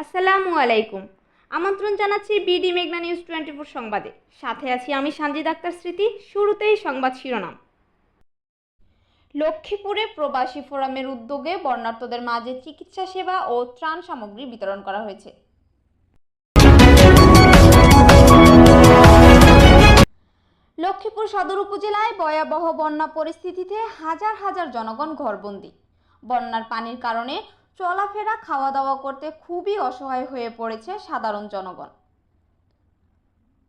আসসালামু আলাইকুম। আমন্ত্রণ জানাচ্ছি বিডি মেঘনা নিউজ টোয়েন্টি ফোর সংবাদে। সাথে আছি আমি সানজিদ আক্তার স্মৃতি, শুরুতেই সংবাদ শিরোনাম। লক্ষ্মীপুরে প্রবাসী ফোরামের উদ্যোগে বর্ণার্থদের মাঝে চিকিৎসা সেবা ও ত্রাণ সামগ্রী বিতরণ করা হয়েছে। লক্ষ্মীপুর সদর উপজেলায় ভয়াবহ বন্যা পরিস্থিতিতে হাজার হাজার জনগণ ঘরবন্দি। বন্যার পানির কারণে চলাফেরা খাওয়া দাওয়া করতে খুবই অসহায় হয়ে পড়েছে সাধারণ জনগণ।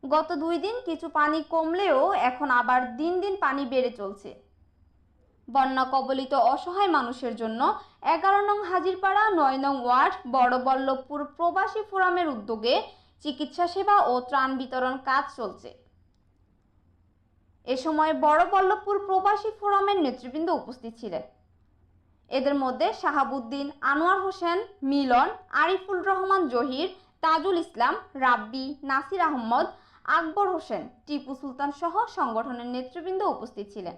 গত দুই দিন কিছু পানি কমলেও এখন আবার দিন দিন পানি বেড়ে চলছে। বন্যা কবলিত অসহায় মানুষের জন্য এগারো নং হাজিরপাড়া, নয় নং ওয়ার্ড বড়বল্লভপুর প্রবাসী ফোরামের উদ্যোগে চিকিৎসা সেবা ও ত্রাণ বিতরণ কাজ চলছে। এ সময় বড়বল্লভপুর প্রবাসী ফোরামের নেতৃবৃন্দ উপস্থিত ছিলেন। এদের মধ্যে শাহাবুদ্দিন, আনোয়ার হোসেন, মিলন, আরিফুল রহমান জহির, তাজুল ইসলাম, রাব্বি, নাসির আহমদ, আকবর হোসেন, টিপু সুলতান সহ সংগঠনের নেতৃবৃন্দ উপস্থিত ছিলেন।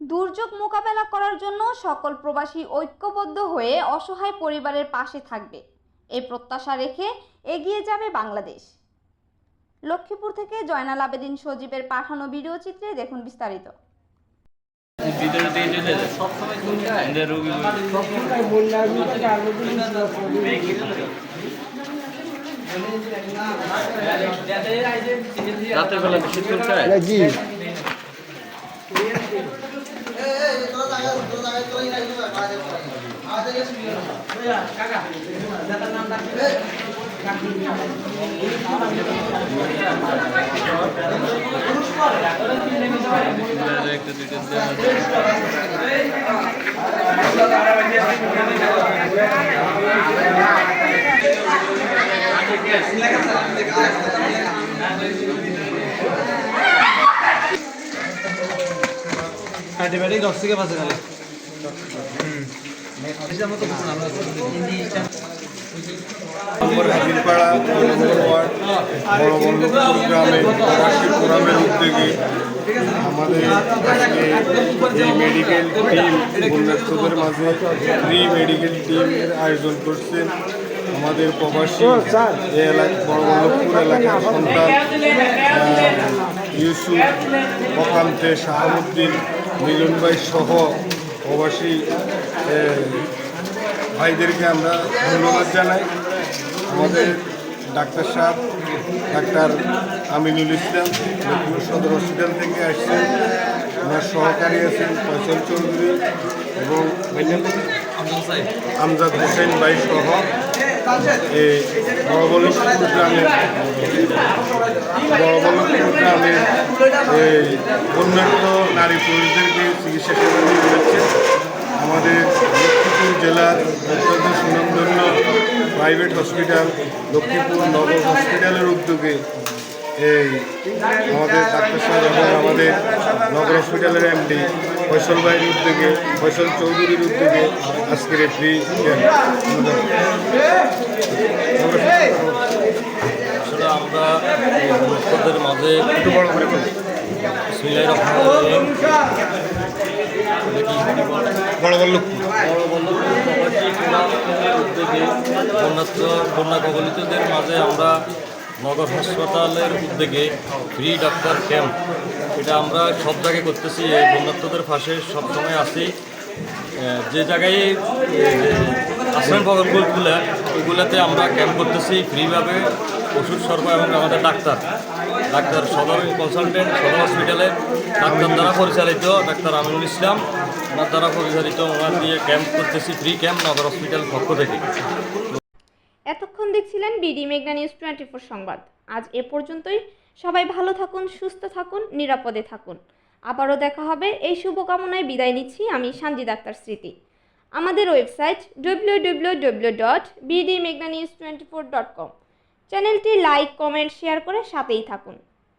দুর্যোগ মোকাবেলা করার জন্য সকল প্রবাসী ঐক্যবদ্ধ হয়ে অসহায় পরিবারের পাশে থাকবে। এই প্রত্যাশা রেখে এগিয়ে যাবে বাংলাদেশ। লক্ষ্মীপুর থেকে জয়নাল আবেদিন সজীবের পাঠানো ভিডিও চিত্রে দেখুন বিস্তারিত। ভিতরে দিয়ে চলে যায় আমাদের রোগী রাতের বেলা বেশি চলছে জি একটা দুইটা দেওয়া অ্যান্টিবায়োটিক দশ থেকে পাঁচে গেলে। নম্বর গ্রামে প্রবাসী ফোরামের উদ্যোগে আমাদের এই মেডিকেল টিম বন্যার্থদের মাঝে ফ্রি মেডিকেল টিমের আয়োজন করছেন আমাদের প্রবাসী এলাকা বড়বল্লভপুর এলাকার সন্তান ইউসুফ ওকান্তে শাহাবুদ্দিন, মিলন ভাই সহ প্রবাসী ভাইদেরকে আমরা ধন্যবাদ জানাই। আমাদের ডাক্তার সাহেব, ডাক্তার আমিনুল ইসলাম, লক্ষ্মীপুর সদর হসপিটাল থেকে আসছেন। ওনার সহকারী আছেন ফয়সল চৌধুরী এবং আমজাদ হোসেন ভাই সহ এই বড়বল্লভপুর গ্রামের বড়বল্লভপুর গ্রামের এই বন্যার্থ নারী পুরুষদেরকে চিকিৎসা সেবা জেলার অত্যন্ত সুনামধন্য প্রাইভেট হসপিটাল লক্ষ্মীপুর নগর হসপিটালের উদ্যোগে এই আমাদের ডাক্তার সাহেব এবং আমাদের নগর হসপিটালের এমডি ফয়সল ভাইয়ের উদ্যোগে ফয়সল চৌধুরীর উদ্যোগে আজকের ফ্রি আমরা মাঝে একটু বড় করে বন্যা কবলিতদের মাঝে আমরা নগর হাসপাতালের উদ্যোগে ফ্রি ডাক্তার ক্যাম্প এটা আমরা সব জায়গায় করতেছি এই বন্যাত্মদের পাশে সবসময় আহ, যে জায়গায় আশ্রম ভবনগুলো ওগুলোতে আমরা ক্যাম্প করতেছি ফ্রিভাবে ওষুধ সরবরাহ এবং আমাদের ডাক্তার ডাক্তার সদর কনসালটেন্ট, সদর হসপিটালে ডাক্তার দ্বারা পরিচালিত ডাক্তার আমিনুল ইসলাম। ওনার দ্বারা পরিচালিত ওনার দিয়ে ক্যাম্প করতেছি ফ্রি ক্যাম্প নগর হসপিটাল পক্ষ থেকে। এতক্ষণ দেখছিলেন বিডি মেঘনা নিউজ টোয়েন্টি ফোর সংবাদ। আজ এ পর্যন্তই। সবাই ভালো থাকুন, সুস্থ থাকুন, নিরাপদে থাকুন। আবারও দেখা হবে। এই শুভকামনায় বিদায় নিচ্ছি আমি সানজিদ ডাক্তার স্মৃতি। আমাদের website W W W dot BD মেঘনা news twenty four dot com চ্যানেলটি লাইক, কমেন্ট, শেয়ার করে সাথেই থাকুন।